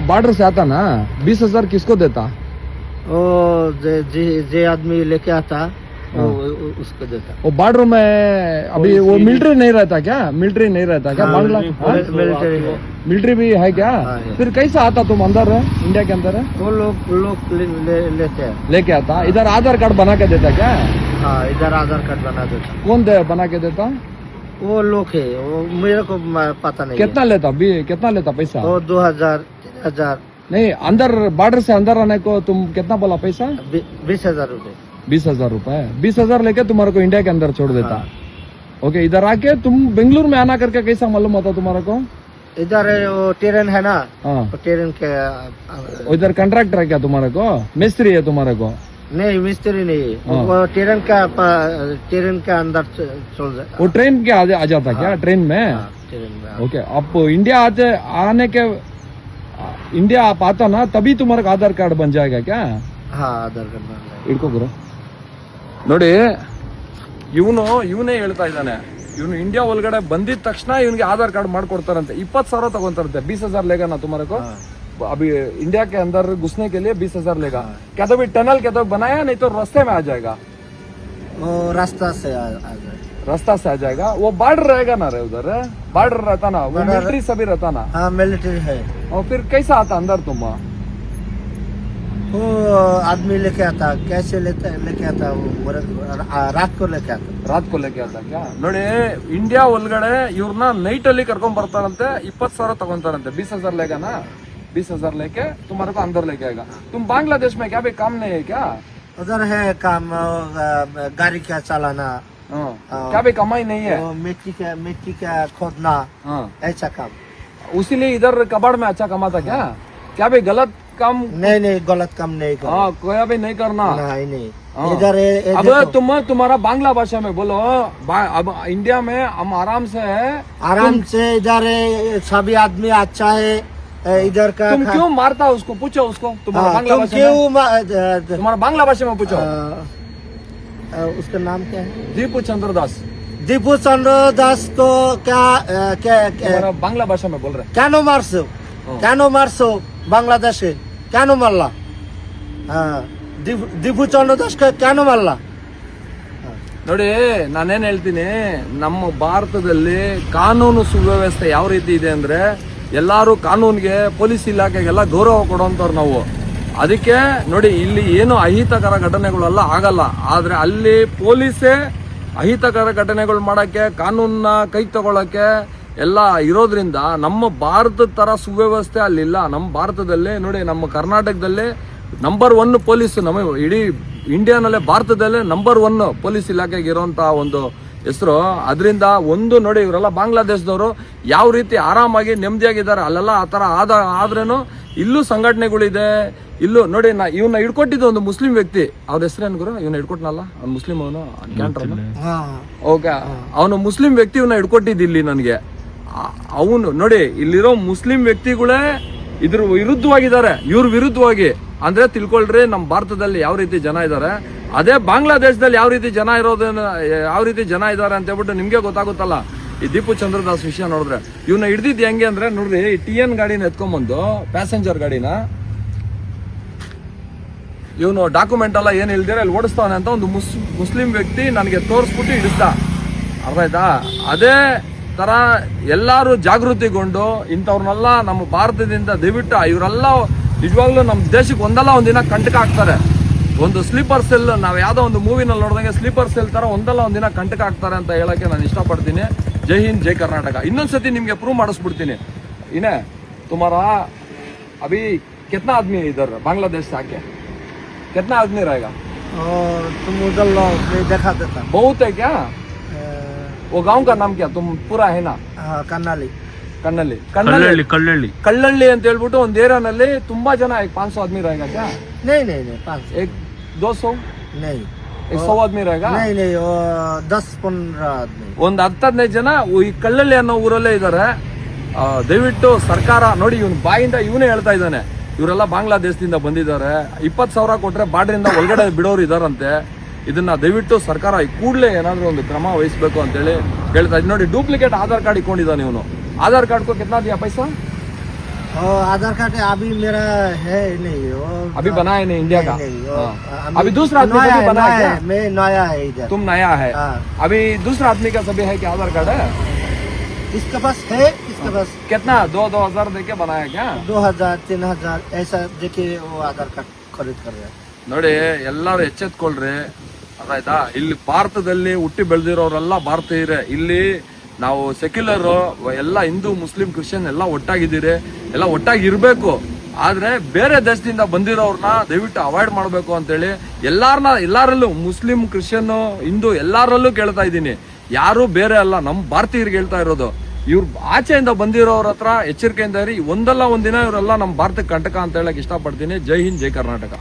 Border से आता ना बीस हज़ार किसको देता? वो जे जे जे आदमी लेके आता वो हाँ। उसको देता। वो बॉर्डर में अभी वो मिलिट्री नहीं रहता क्या? मिलिट्री नहीं रहता क्या? हाँ, बांग्ला मिलिट्री- मिलिट्री भी है क्या? हाँ, है। फिर कैसा आता तुम अंदर है? इंडिया के अंदर है? वो लोग लोग ले, ले, लेते हैं। लेके आता? इधर आधार कार्ड बना के देता क्या? हाँ इधर आधार कार्ड बना देता। कौन दे बना के देता? वो लोग है वो मेरे को पता नहीं कितना लेता? कितना लेता पैसा? वो दो हज़ार तीन हज़ार। नहीं अंदर बॉर्डर से अंदर आने को तुम कितना बोला पैसा? बी- बीस हज़ार रूपए बीस हज़ार रूपए बीस हज़ार लेके तुम्हारे को इंडिया के अंदर छोड़ देता। हाँ। ओके इधर आके तुम बेंगलुरु में आना करके कैसा मालूम होता तुम्हारे को? इधर है वो ट्रेन है ना? हाँ। ट्रेन के इधर कंट्रैक्टर है क्या तुम्हारे को? मिस्त्री है तुम्हारे को? नहीं मिस्त्री नहीं। हाँ। वो ट्रेन का ट्रेन के अंदर चल वो ट्रेन के आ, जाता क्या? ट्रेन में? हाँ, ट्रेन में ओके आप इंडिया आते आने के इंडिया आप आता ना तभी तुम्हारे को आधार कार्ड बन जाएगा क्या हाँ आधार कार्ड बन जाएगा। ಹಿಡ್ಕೋ ಗುರು ನೋಡಿ ಇವನು ಇವನೇ ಹೇಳ್ತಾ ಇದ್ದಾನೆ ಇವನು ಇಂಡಿಯಾ ಒಳಗಡೆ ಬಂದಿದ ತಕ್ಷಣ ಇವನಿಗೆ ಆಧಾರ್ ಕಾರ್ಡ್ ಮಾಡ್ಕೊಡ್ತಾರಂತೆ ಇಪ್ಪತ್ತು ಸಾವಿರ ತಗೊಂತಾರಂತೆ बीस हजार लेगा ना तुम्हारे को अभी इंडिया के अंदर घुसने के लिए बीस हजार लेगा क्या तो भी टनल क्या तो बनाया नहीं तो रास्ते में आ जाएगा वो रास्ता से आ, आ जाए रास्ता से आ जाएगा वो बॉर्डर रहेगा ना रे उधर बॉर्डर रहता ना वो मिलिट्री सभी रहता ना हाँ मिलिट्री है और फिर कैसा आता अंदर तुम वो आदमी लेके आता कैसे लेते लेके आता वो मेरे- आ, रात को लेके आता ರಾತ್ ಕೊಲ್ಲಕ್ಕೆ ಅಂತ ಕ್ಯಾ ನೋಡಿ ಇಂಡಿಯಾ ಒಳಗಡೆ ಇವ್ರನ್ನ ನೈಟ್ ಅಲ್ಲಿ ಕರ್ಕೊಂಡ್ ಬರ್ತಾರಂತೆ ಇಪ್ಪತ್ ಸಾವಿರ ತಗೊಂತಾರಂತೆ बीस हजार लेगा ना बीस हजार लेके तुम्हारे को अंदर लेके आएगा तुम बांग्लादेश में क्या भी काम नहीं है क्या उधर है काम वो, आ, गाड़ी का चलाना हाँ। हाँ। क्या भी कमाई नहीं है? मिट्टी का मिट्टी का खोदना। हाँ। ऐसा काम। उसीलिए इधर कबाड़ में अच्छा कमाता क्या? क्या भी गलत काम? नहीं नहीं गलत काम नहीं कर हाँ कोई भी नहीं करना। नहीं नहीं। हाँ। इधर अब तुम तुम्हारा बांग्ला भाषा में बोलो। अब इंडिया में हम आराम से है आराम से इधर सभी आदमी अच्छा है इधर का तुम क्यों मारता उसको? पूछो उसको। तुम्हारा हाँ, बांग्ला भाषा में। तुम्हारा बांग्ला भाषा में पूछो। उसका नाम क्या है दीपू चंद्र दास दीपू चंद्र दास को क्या अ, क्या क्या तुम्हारा बांग्ला भाषा में बोल रहे কেন মারছো हाँ। কেন মারছো বাংলাদেশে কেন মারলা হ্যাঁ দীপু- দীপু চন্দ্র দাসকে কেন মারলা ನೋಡಿ ನಾನೇನ್ ಹೇಳ್ತೀನಿ ನಮ್ಮ ಭಾರತದಲ್ಲಿ ಕಾನೂನು ಸುವ್ಯವಸ್ಥೆ ಯಾವ ರೀತಿ ಇದೆ ಅಂದ್ರೆ ಎಲ್ಲಾರು ಕಾನೂನಿಗೆ ಪೊಲೀಸ್ ಇಲಾಖೆಗೆಲ್ಲ ಗೌರವ ಕೊಡುವಂತವ್ರು ನಾವು ಅದಕ್ಕೆ ನೋಡಿ, ಇಲ್ಲಿ ಏನು ಅಹಿತಕರ ಘಟನೆಗಳೆಲ್ಲ, ಆಗಲ್ಲ. ಆದರೆ ಅಲ್ಲಿ ಪೊಲೀಸೇ ಅಹಿತಕರ ಘಟನೆಗಳು ಮಾಡಕ್ಕೆ, ಕಾನೂನನ್ನ ಕೈ ತಗೊಳಕ್ಕೆ ಎಲ್ಲ ಇರೋದ್ರಿಂದ ನಮ್ಮ ಭಾರತದ ತರ ಸುವ್ಯವಸ್ಥೆ ಅಲ್ಲಿಲ್ಲ. ನಮ್ಮ ಭಾರತದಲ್ಲಿ, ನೋಡಿ, ನಮ್ಮ ಕರ್ನಾಟಕದಲ್ಲಿ ನಂಬರ್ ಒನ್ ಪೊಲೀಸ್ ನಮ್ಮ ಇಡೀ ಇಂಡಿಯಾನಲ್ಲೇ ಭಾರತದಲ್ಲೇ ನಂಬರ್ ಒನ್ ಪೊಲೀಸ್ ಇಲಾಖೆಗೆ ಇರುವಂತ ಒಂದು ಹೆಸರು. ಅದರಿಂದ ಒಂದು ನೋಡಿ, ಇವರೆಲ್ಲ ಬಾಂಗ್ಲಾದೇಶದವರು ಯಾವ ರೀತಿ ಆರಾಮಾಗಿ ನೆಮ್ಮದಿಯಾಗಿದ್ದಾರೆ, ಅಲ್ಲೆಲ್ಲ ಆ ಥರ ಆದ ಆದ್ರೇನು ಇಲ್ಲೂ ಸಂಘಟನೆಗಳಿದೆ. ಇಲ್ಲೂ ನೋಡಿ ನಾ ಇವನ್ನ ಹಿಡ್ಕೊಟ್ಟಿದ್ದು ಒಂದು ಮುಸ್ಲಿಂ ವ್ಯಕ್ತಿ. ಅವ್ರ ಹೆಸರೇನು ಗುರು? ಇವನ್ನ ಹಿಡ್ಕೊಟ್ನಲ್ಲ? ಅವ್ನು ಮುಸ್ಲಿಂ ಅವನು? ಕ್ಯಾಂಟ್ರಲ್ಲ ಓಕೆ. ಅವನು ಮುಸ್ಲಿಂ ವ್ಯಕ್ತಿ ಇವನ್ನ ಹಿಡ್ಕೊಟ್ಟಿದ್ದು ಇಲ್ಲಿ ನನಗೆ. ಅವನು ನೋಡಿ ಇಲ್ಲಿರೋ ಮುಸ್ಲಿಂ ವ್ಯಕ್ತಿಗಳೇ ಇದ್ರ ವಿರುದ್ಧವಾಗಿದ್ದಾರೆ. ಇವ್ರ ವಿರುದ್ಧವಾಗಿ. ಅಂದ್ರೆ ತಿಳ್ಕೊಳ್ರಿ ನಮ್ಮ ಭಾರತದಲ್ಲಿ ಯಾವ ರೀತಿ ಜನ ಇದ್ದಾರೆ ಅದೇ ಬಾಂಗ್ಲಾದೇಶದಲ್ಲಿ ಯಾವ ರೀತಿ ಜನ ಇರೋದನ್ನ ಯಾವ ರೀತಿ ಜನ ಇದ್ದಾರೆ ಅಂತ ಹೇಳ್ಬಿಟ್ಟು ನಿಮ್ಗೆ ಗೊತ್ತಾಗುತ್ತಲ್ಲ. ಈ ದೀಪು ಚಂದ್ರದಾಸ್ ವಿಷಯ ನೋಡಿದ್ರೆ ಇವನ್ನ ಹಿಡ್ದಿದ್ದು ಹೆಂಗೆ ಅಂದ್ರೆ, ನೋಡ್ರಿ ಟಿ ಎನ್ ಗಾಡಿನ ಎತ್ಕೊಂಬಂದು ಪ್ಯಾಸೆಂಜರ್ ಗಾಡಿನ, ಇವನು ಡಾಕ್ಯುಮೆಂಟ್ ಎಲ್ಲ ಏನು ಇಲ್ದಿರ ಅಲ್ಲಿ ಓಡಿಸ್ತಾನೆ ಅಂತ ಒಂದು ಮುಸ್, ಮುಸ್ಲಿಂ ವ್ಯಕ್ತಿ ನನಗೆ ತೋರಿಸ್ಬಿಟ್ಟು ಹಿಡಿಸ್ದ. ಅರ್ಥ ಆಯ್ತಾ? ಅದೇ ತರ ಎಲ್ಲರೂ ಜಾಗೃತಿಗೊಂಡು, ಇಂಥವ್ರನ್ನೆಲ್ಲ ನಮ್ಮ ಭಾರತದಿಂದ ದಯವಿಟ್ಟು, ಇವರೆಲ್ಲ ನಿಜವಾಗ್ಲೂ ನಮ್ಮ ದೇಶಕ್ಕೆ ಒಂದಲ್ಲ, ಒಂದಿನ ಕಂಟಕ ಆಗ್ತಾರೆ ಒಂದು ಸ್ಲೀಪರ್ ಸೆಲ್ ನಾವು ಯಾವುದೋ ಒಂದು ಮೂವಿನಲ್ಲಿ ನೋಡಿದಂಗೆ ಸ್ಲೀಪರ್ ಸೆಲ್ ತರ ಒಂದಲ್ಲ, ಒಂದಿನ ಕಂಟಕ ಆಗ್ತಾರೆ ಅಂತ ಹೇಳೋಕ್ಕೆ ನಾನು ಇಷ್ಟಪಡ್ತೀನಿ. ಜೈ ಹಿಂದ್ ಜೈ ಕರ್ನಾಟಕ ಇನ್ನೊಂದ್ಸತಿ ನಿಮ್ಗೆ ಪ್ರೂವ್ ಮಾಡಿಸ್ಬಿಡ್ತೀನಿ ಇನ್ನೇ ತುಮಾರ ಅಭಿ ಕೆತ್ನಾ ಆದ್ಮಿ ಇದ್ದಾರೆ ಬಾಂಗ್ಲಾದೇಶ ಆಕೆ कितना आदमी रहेगा और तुम उधर लो मैं दिखा देता बहुत है क्या अ, वो गांव का नाम क्या तुम पूरा है ना हाँ कन्नाली ಕಣ್ಣಲ್ಲಿ ಕಣ್ಣಲ್ಲಿ ಕಳ್ಳಳ್ಳಿ ಕಳ್ಳಳ್ಳಿ ಅಂತ ಹೇಳ್ಬಿಟ್ಟು ಒಂದ್ ಏರಿಯಾನಲ್ಲಿ ತುಂಬಾ ಜನ एक पाँच सौ आदमी रहेगा क्या नहीं नहीं नहीं पाँच एक दो सौ नहीं एक सौ आदमी रहेगा नहीं नहीं वो दस पंद्रह आदमी ಒಂದ್ ಹತ್ತು ಹದಿನೈದು ಜನ ಈ ಕಳ್ಳಳ್ಳಿ ಅನ್ನೋ ಊರಲ್ಲೇ ಇದ್ದಾರೆ ಆ, ದಯವಿಟ್ಟು ಸರ್ಕಾರ ನೋಡಿ ಇವನ್ ಬಾಯಿಂದ ಇವನೇ ಹೇಳ್ತಾ ಇದ್ದಾನೆ ಇವರೆಲ್ಲ ಬಾಂಗ್ಲಾದೇಶದಿಂದ ಬಂದಿದ್ದಾರೆ ಇಪ್ಪತ್ತು ಸಾವಿರ ಕೊಟ್ರೆ ಬಾರ್ಡ್ರಿಂದ ಒಳಗಡೆ ಬಿಡೋರು ಇದಾರಂತೆ ಇದನ್ನ ದಯವಿಟ್ಟು ಸರ್ಕಾರ ಕೂಡಲೇ ಏನಾದ್ರೂ ಒಂದು ಕ್ರಮ ವಹಿಸಬೇಕು ಅಂತೇಳಿ ಹೇಳ್ತಾ ಇದ್ದೀನಿ ನೋಡಿ ಡೂಪ್ಲಿಕೇಟ್ ಆಧಾರ್ ಕಾರ್ಡ್ ಇಟ್ಕೊಂಡಿದ್ದಾನೆ ಇವನು ಆಧಾರ್ ಕಾರ್ಡ್ ಕೋ ಕಿತ್ನಾ ದಿಯಾ ಪೈಸಾ और आधार कार्ड अभी मेरा है नहीं वो अभी बना है नहीं इंडिया का नहीं, नहीं, वो, हाँ। अभी अभी दूसरा आदमी नया का भी है, बना है नया क्या? है, मैं नया है इधर तुम नया है हाँ अभी दूसरा आदमी का सभी है क्या आधार कार्ड है इसके पास है इसके पास कितना दो दो हजार दे के बनाया क्या दो हजार तीन हजार ऐसा देके वो आधार कार्ड खरीद कर रहे हैं ನೋಡಿ ಎಲ್ಲರೂ ಎಚ್ಚೆತ್ಕೊಳ್ರಿ ಅದಾಯ್ತಾ ಇಲ್ಲಿ ಭಾರತದಲ್ಲಿ ಹುಟ್ಟಿ ಬೆಳೆದಿರೋರೆಲ್ಲ ಭಾರತೀಯರೇ ಇಲ್ಲಿ ನಾವು ಸೆಕ್ಯುಲರ್ ಎಲ್ಲ ಹಿಂದೂ, ಮುಸ್ಲಿಂ, ಕ್ರಿಶ್ಚಿಯನ್ ಎಲ್ಲ ಒಟ್ಟಾಗಿದ್ದೀರಿ, ಎಲ್ಲ ಒಟ್ಟಾಗಿ ಇರಬೇಕು. ಆದರೆ ಬೇರೆ ದೇಶದಿಂದ ಬಂದಿರೋರನ್ನ ದಯವಿಟ್ಟು ಅವಾಯ್ಡ್ ಮಾಡಬೇಕು ಅಂತೇಳಿ ಎಲ್ಲಾರನ್ನ ಎಲ್ಲರಲ್ಲೂ, ಮುಸ್ಲಿಂ ಕ್ರಿಶ್ಚಿಯನ್ನು ಹಿಂದೂ ಎಲ್ಲರಲ್ಲೂ ಕೇಳ್ತಾ ಇದ್ದೀನಿ. ಯಾರು ಬೇರೆ ಅಲ್ಲ ನಮ್ಮ ಭಾರತೀಯರಿಗೆ ಹೇಳ್ತಾ ಇರೋದು. ಇವ್ರು ಆಚೆಯಿಂದ ಬಂದಿರೋರ ಹತ್ರ ಎಚ್ಚರಿಕೆಯಿಂದ ಇರಿ, ಒಂದಲ್ಲ ಒಂದಿನ ಇವರೆಲ್ಲ ನಮ್ಮ ಭಾರತಕ್ಕೆ ಕಂಟಕ ಅಂತ ಹೇಳಕ್ ಇಷ್ಟಪಡ್ತೀನಿ. ಜೈ ಹಿಂದ್, ಜೈ ಕರ್ನಾಟಕ.